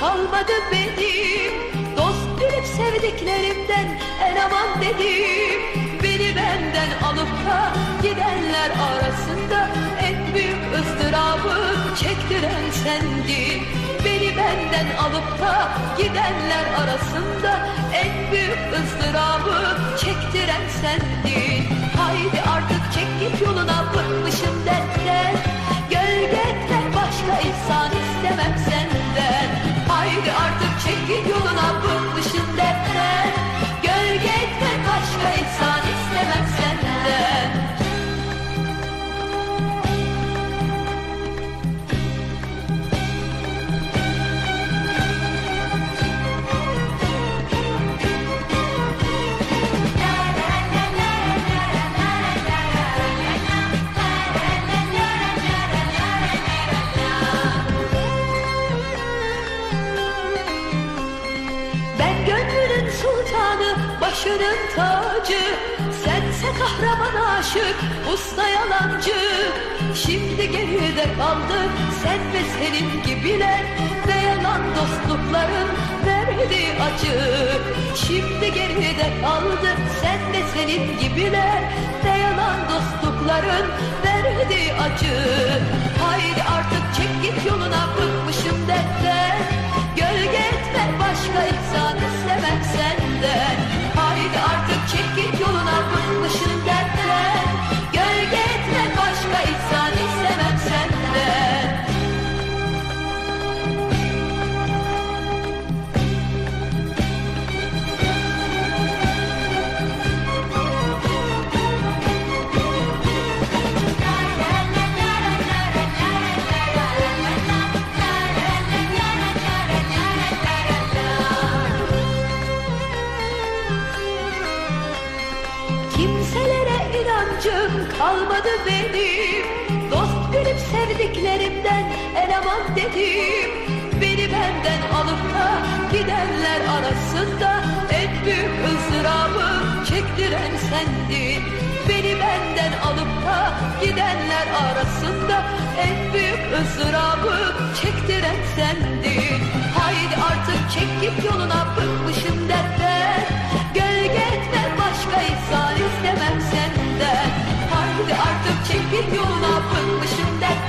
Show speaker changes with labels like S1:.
S1: kalmadı benim. Dost bilip sevdiklerimden en aman dedim. Beni benden alıp da gidenler arasında En büyük ızdırabı çektiren sendin. Beni benden alıp da gidenler arasında En büyük ızdırabı çektiren sendin. Haydi artık çek git yoluna bıkmışım başının tacı Sense kahraman aşık, usta yalancı. Şimdi geride kaldı sen ve senin gibiler Ve yalan dostlukların verdiği acı. Şimdi geride kaldı sen ve senin gibiler Ve yalan dostlukların verdiği acı. Haydi artık çek git yoluna bıkmışım inancım kalmadı benim Dost bilip sevdiklerimden en aman dedim. Beni benden alıp da gidenler arasında En büyük ızdırabı çektiren sendin. Beni benden alıp da gidenler arasında En büyük ızdırabı çektiren sendin. Haydi artık çek git yoluna yoluna bıkmışım dertten